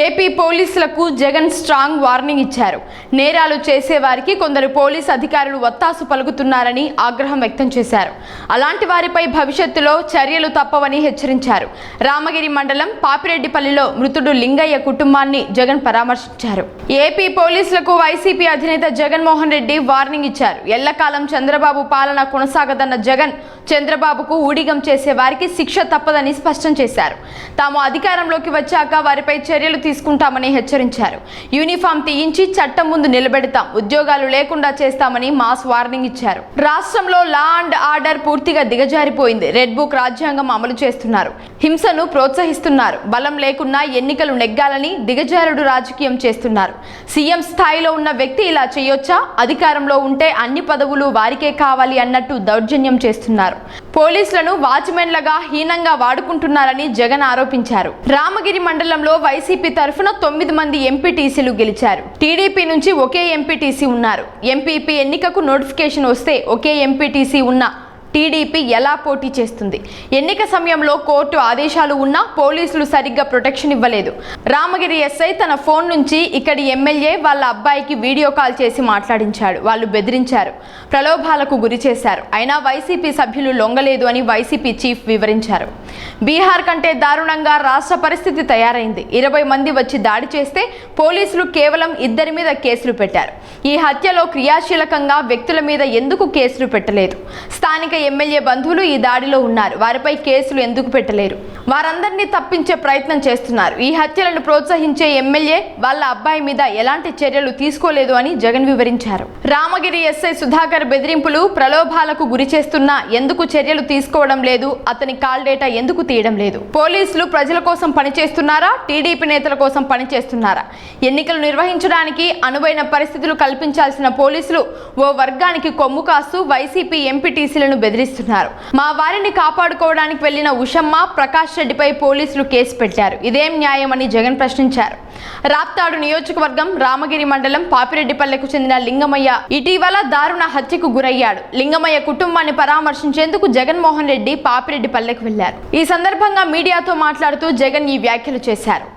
AP పోలీసులకు Jagan strong warning ఇచ్చారు. నేరాలు చేసేవారికి కొందరు పోలీస్ అధికారులు వత్తాసు పలుకుతున్నారని ఆగ్రహం వ్యక్తం చేశారు. అలాంటి వారిపై భవిష్యత్తులో చర్యలు తప్పవని హెచ్చరించారు. రామగిరి మండలం పాపిరెడ్డిపల్లిలో మృతుడు లింగయ్య కుటుంబాన్ని జగన్ పరామర్శించారు. ఏపీ పోలీసులకు వైసీపీ అధినేత జగన్మోహన్ రెడ్డి వార్నింగ్ ఇచ్చారు. ఎల్లకాలం చంద్రబాబు పాలన కొనసాగదన్న జగన్ చంద్రబాబుకు ఊడిగం చేసే వారికి శిక్ష తప్పదని స్పష్టం చేశారు. తాము అధికారంలోకి వచ్చాక వారిపై చర్యలు తీసుకుంటామని హెచ్చరించారు. యూనిఫామ్ తీయించి చట్టం ముందు నిలబెడతాం. ఉద్యోగాలు లేకుండా చేస్తామని మాస్ వార్నింగ్ ఇచ్చారు. రాష్ట్రంలో లా అండ్ ఆర్డర్ పూర్తిగా దిగజారిపోయింది. రెడ్ బుక్ రాజ్యాంగం అమలు చేస్తున్నారు. హింసను ప్రోత్సహిస్తున్నారు. బలం లేకున్నా ఎన్నికలు నెగ్గాలని దిగజారుడు రాజకీయం చేస్తున్నారు. సీఎం స్థాయిలో ఉన్న వ్యక్తి ఇలా చేయొచ్చా? అధికారంలో ఉంటే అన్ని పదవులు వారికే కావాలి అన్నట్టు దౌర్జన్యం చేస్తున్నారు. పోలీసులను వాచ్మెన్లుగా హీనంగా వాడుకుంటున్నారని జగన్ ఆరోపించారు. రామగిరి మండలంలో వైసీపీ తరఫున తొమ్మిది మంది ఎంపీటీసీలు గెలిచారు. టీడీపీ నుంచి ఒకే ఎంపీటీసీ ఉన్నారు. ఎంపీపీ ఎన్నికకు నోటిఫికేషన్ వస్తే ఒకే ఎంపీటీసీ ఉన్న టీడీపీ ఎలా పోటీ చేస్తుంది? ఎన్నిక సమయంలో కోర్టు ఆదేశాలు ఉన్నా పోలీసులు సరిగ్గా ప్రొటెక్షన్ ఇవ్వలేదు. రామగిరి ఎస్ఐ తన ఫోన్ నుంచి ఇక్కడి ఎమ్మెల్యే వాళ్ళ అబ్బాయికి వీడియో కాల్ చేసి మాట్లాడించాడు. వాళ్ళు బెదిరించారు. ప్రలోభాలకు గురి చేశారు. అయినా వైసీపీ సభ్యులు లొంగలేదు అని వైసీపీ చీఫ్ వివరించారు. బీహార్ కంటే దారుణంగా రాష్ట్ర పరిస్థితి తయారైంది. ఇరవై మంది వచ్చి దాడి చేస్తే పోలీసులు కేవలం ఇద్దరి మీద కేసులు పెట్టారు. ఈ హత్యలో క్రియాశీలకంగా వ్యక్తుల మీద ఎందుకు కేసులు పెట్టలేదు? స్థానిక ఎమ్మెల్యే బంధువులు ఈ దాడిలో ఉన్నారు. వారిపై కేసులు ఎందుకు పెట్టలేరు? వారందరినీ తప్పించే ప్రయత్నం చేస్తున్నారు. ఈ హత్యలను ప్రోత్సహించే ఎమ్మెల్యే వాళ్ళ అబ్బాయి మీద ఎలాంటి చర్యలు తీసుకోలేదు అని జగన్ వివరించారు. రామగిరి ఎస్ఐ సుధాకర్ బెదిరింపులు ప్రలోభాలకు గురి చేస్తున్నా ఎందుకు చర్యలు తీసుకోవడం లేదు? అతని కాల్ డేటా ఎందుకు తీయడం లేదు? పోలీసులు ప్రజల కోసం పనిచేస్తున్నారా? టీడీపీ నేతల కోసం పనిచేస్తున్నారా? ఎన్నికలు నిర్వహించడానికి అనువైన పరిస్థితులు కల్పించాల్సిన పోలీసులు ఓ వర్గానికి కొమ్ము కాస్తూ వైసీపీ ఎంపీటీసీలను బెదిరిస్తున్నారు. మా వారిని కాపాడుకోవడానికి వెళ్ళిన ఉషమ్మ ప్రకాష్ రెడ్డిపై పోలీసులు కేసు పెట్టారు. ఇదేం న్యాయమని జగన్ ప్రశ్నించారు. రాప్తాడు నియోజకవర్గం రామగిరి మండలం పాపిరెడ్డిపల్లెకు చెందిన లింగమయ్య ఇటీవల దారుణ హత్యకు గురయ్యాడు. లింగమయ్య కుటుంబాన్ని పరామర్శించేందుకు జగన్మోహన్ రెడ్డి పాపిరెడ్డిపల్లెకు వెళ్ళారు ఈ సందర్భంగా మీడియాతో మాట్లాడుతూ జగన్ ఈ వ్యాఖ్యలు చేశారు.